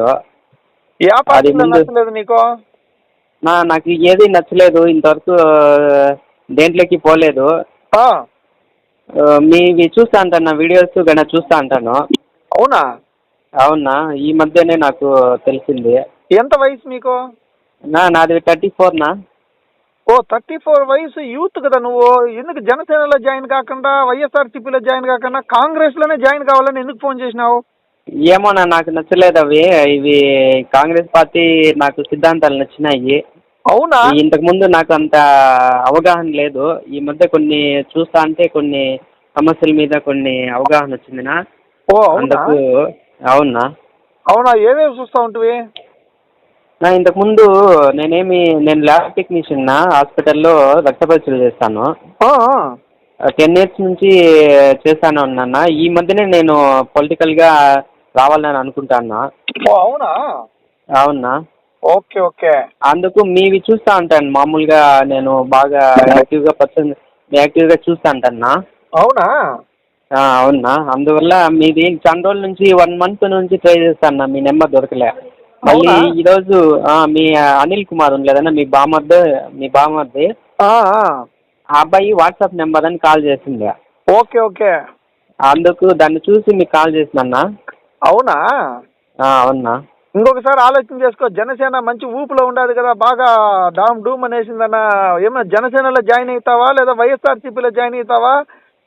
ఏ పార్టీలో ముందు- నచ్చలేదు నీకు? నా నాకు ఏది నచ్చలేదు ఇంతవరకు దేంట్లోకి పోలేదు. మీవి చూస్తా అంటాను నా వీడియోస్ గన చూస్తా అంటాను. అవునా? అవునా? ఈ మధ్యనే నాకు తెలిసింది. ఎంత వయసు మీకు నా నాది థర్టీ ఫోర్నా ఓ థర్టీ ఫోర్ వయసు యూత్ కదా నువ్వు. ఎందుకు జనసేనలో జాయిన్ కాకుండా వైఎస్ఆర్సీపీలో జాయిన్ కాకుండా కాంగ్రెస్లోనే జాయిన్ కావాలని ఎందుకు ఫోన్ చేసినావు? ఏమో నా నాకు నచ్చలేదు అవి. ఇవి కాంగ్రెస్ పార్టీ నాకు సిద్ధాంతాలు నచ్చినాయి. అవునా? ఇంతకు ముందు నాకు అంత అవగాహన లేదు. ఈ మధ్య కొన్ని చూస్తా అంటే కొన్ని సమస్యల మీద కొన్ని అవగాహన వచ్చింది నా. ఓ అవునా? అందుకు అవునా? అవునా? ఏవేవి చూస్తా ఉంటివి? నా ఇంతకు ముందు నేనేమి నేను ల్యాబ్ టెక్నీషియన్ నా హాస్పిటల్లో రక్త పరీక్షలు చేస్తాను. ఆ, ఆ. టెన్ ఇయర్స్ నుంచి చేస్తాను ఉన్నాను ఈ మధ్యనే నేను పొలిటికల్గా రావాలని అనుకుంటాను ఓ అవునా? అవునా? Okay okay. అందుకు మీవి చూస్తూ ఉంటాను మామూలుగా నేను బాగా యాక్టివ్గా పర్సన్ యాక్టివ్గా చూస్తూ ఉంటాను అవునా? అవునా? అందువల్ల మీది చాలా రోజుల నుంచి వన్ మంత్ నుంచి ట్రై చేస్తాను మీ నెంబర్ దొరకలే. మళ్ళీ అవునా? ఈరోజు ఆ, మీ అనిల్ కుమార్ ఉంది కదన్నా మీ బామర్ది మీ బామర్ది. ఆ, ఆ. ఆ అబ్బాయి వాట్సాప్ నెంబర్ అని కాల్ చేసింది ఓకే ఓకే. అందుకు దాన్ని చూసి మీకు కాల్ చేసినన్నా అవునా? అవునా? ఇంకొకసారి ఆలోచన చేసుకో జనసేన మంచి ఊపులో ఉండదు కదా బాగా డామ్ డూమ్ అనేసిందన్న ఏమన్నా జనసేనలో జాయిన్ అవుతావా లేదా వైఎస్ఆర్సీపీలో జాయిన్ అవుతావా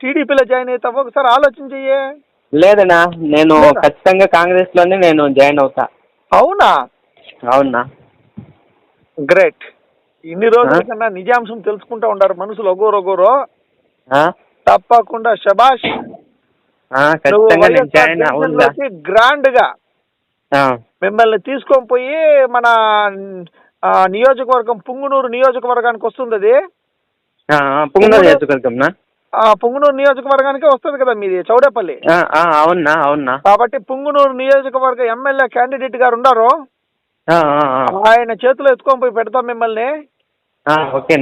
టీడీపీలో జాయిన్ అవుతావా ఒకసారి ఆలోచన చెయ్యి. లేదన్నా నేను? ఖచ్చితంగా కాంగ్రెస్లోనే నేను జాయిన్ అవుతా. అవునా? అవునా? గ్రేట్. ఇన్ని రోజుల? కన్నా నిజాంశం తెలుసుకుంటూ ఉంటారు మనుషులు ఒగోరు ఒగోరు? తప్పకుండా శబాష్ ఖచ్చితంగా నేను జాయిన్ గ్రాండ్గా మిమ్మల్ని తీసుకొని పోయి మన నియోజకవర్గం పుంగునూరు నియోజకవర్గానికి వస్తుంది అది? పుంగనూరు నియోజకవర్గంనా ఆ పుంగునూరు నియోజకవర్గానికి వస్తుంది కదా మీది చౌడేపల్లి. అవునా అవునా కాబట్టి పుంగునూరు నియోజకవర్గ ఎమ్మెల్యే క్యాండిడేట్ గారు ఉన్నారు. ఆయన చేతిలో ఎత్తుకొని పోయి పెడతాం మిమ్మల్ని.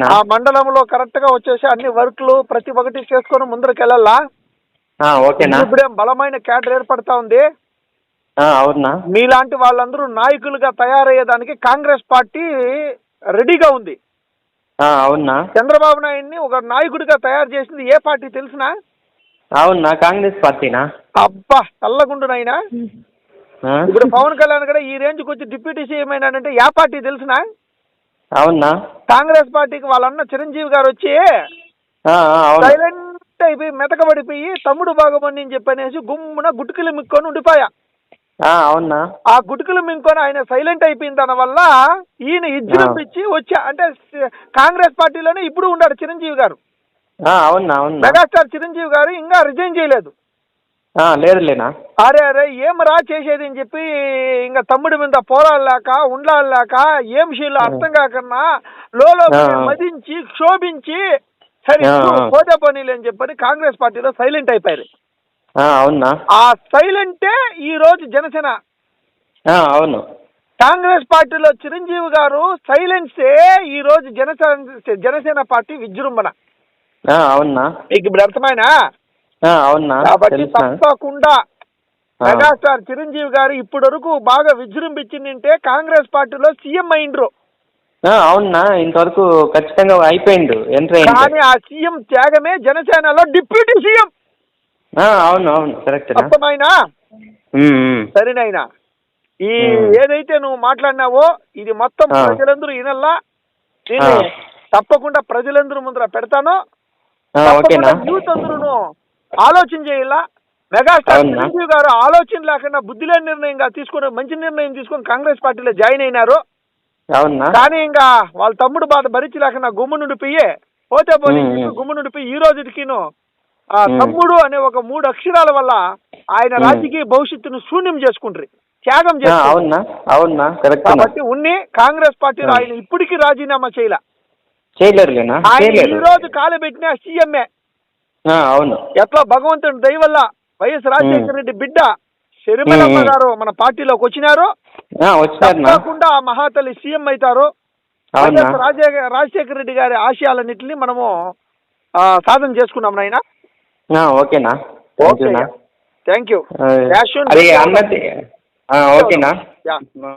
ఆ, మండలంలో కరెక్ట్గా వచ్చేసి అన్ని వర్క్లు ప్రతి ఒక్కటి చేసుకొని ముందరికి వెళ్ళాలా ఆ, ఓకేనా? ఇప్పుడేం బలమైన క్యాడర్ ఏర్పడతా ఉంది. అవునా? మీలాంటి వాళ్ళందరూ నాయకులుగా తయారయ్యేదానికి కాంగ్రెస్ పార్టీ రెడీగా ఉంది. ఆ, అవునా? చంద్రబాబు నాయుడిని ఒక నాయకుడిగా తయారు చేసింది ఏ పార్టీ తెలిసినా? అవునా? కాంగ్రెస్ పార్టీనా? అబ్బా చల్లగుండు నాయనా? ఇప్పుడు పవన్ కళ్యాణ్ కూడా ఈ రేంజ్కి వచ్చి డిప్యూటీ సీఎం అయినాడంటే ఏ పార్టీ తెలిసినా? అవునా? కాంగ్రెస్ పార్టీకి వాళ్ళన్న చిరంజీవి గారు వచ్చి ఆ, సైలెంట్ అయిపోయి మెతకబడిపోయి తమ్ముడు బాగమని అని చెప్పనేసి గుమ్మున గుట్టుకులు మిక్కొని ఉండిపోయా. అవునా? ఆ గుటుకులు మింకొని ఆయన సైలెంట్ అయిపోయిన దాని వల్ల ఈయన ఇచ్చినప్పించి వచ్చా అంటే కాంగ్రెస్ పార్టీలోనే ఇప్పుడు ఉన్నాడు చిరంజీవి గారు. ఆ, అవునా అవునా? మెగాస్టార్ చిరంజీవి గారు ఇంకా రిజైన్ చేయలేదు. లేదులేనా అరే అరే ఏమరా చేసేది అని చెప్పి ఇంకా తమ్ముడి మీద పోరాడలేక ఉండలేక ఏం షీలు అర్థం కాకన్నా లోలో ఆ. మదించి క్షోభించి సరే. పోతే పనీలు అని చెప్పని కాంగ్రెస్ పార్టీలో సైలెంట్ అయిపోయారు. అవునా? ఆ సైలెంటే ఈ రోజు జనసేన. ఆ, అవును. కాంగ్రెస్ పార్టీలో చిరంజీవి గారు సైలెన్సే ఈ రోజు జనసేన జనసేన పార్టీ విజృంభణ. అవునా? మీకు ఇప్పుడు అర్థమైనా? అవునా? కాబట్టి తప్పకుండా. మెగాస్టార్ చిరంజీవి గారు ఇప్పటి వరకు బాగా విజృంభించిందంటే కాంగ్రెస్ పార్టీలో సీఎం అయిండ్రు ఆ, అవునా? ఇంతవరకు ఖచ్చితంగా అయిపోయిండు ఎంటర్ కానీ అయింది ఆ సీఎం త్యాగమే జనసేనలో డిప్యూటీ సీఎం. ఆ, అవును అవును కరెక్ట్ అర్థమైనా సరేనైనా. ఈ. ఏదైతే నువ్వు మాట్లాడినావో ఇది మొత్తం. ప్రజలందరూ వినల్లా? దీన్ని ఆ. తప్పకుండా ప్రజలందరూ ముందర పెడతాను. యూత్ అందరూ ఆలోచన చేయాలా? మెగాస్టార్? చిరంజీవి గారు ఆలోచన లేకుండా బుద్ధి లేని నిర్ణయంగా తీసుకుని మంచి నిర్ణయం తీసుకొని కాంగ్రెస్ పార్టీలో జాయిన్ అయినారు. కానీ ఇంకా వాళ్ళ తమ్ముడు బాధ భరించలేకుండా గుమ్ము నుండిపోయి పోతే పోనీ. గుమ్ము నుండిపోయి ఈ రోజుకిను. తమ్ముడు అనే ఒక మూడు అక్షరాల వల్ల ఆయన. రాజకీయ భవిష్యత్తును శూన్యం చేసుకుంటారు త్యాగం అవునా? కాబట్టి ఉన్ని కాంగ్రెస్ పార్టీలో. ఆయన ఇప్పటికీ రాజీనామా చేయలే. చేయలేరులేనా? ఈ రోజు కాలబెట్టిన సీఎంఏ. ఆ, అవును. ఎట్లా భగవంతుని దయ వల్ల వైఎస్ రాజశేఖర రెడ్డి బిడ్డ షర్మిలమ్మ ఉమ్. గారు మన పార్టీలోకి వచ్చినారు. తప్పకుండా ఆ మహాతల్లి సీఎం అవుతారు. రాజశేఖర రాజశేఖర రెడ్డి గారి ఆశయాలన్నింటినీ మనము సాధన చేసుకున్నాం నాయన. ఓకేనా ఓకే థ్యాంక్ యూ. ఓకేనా యా.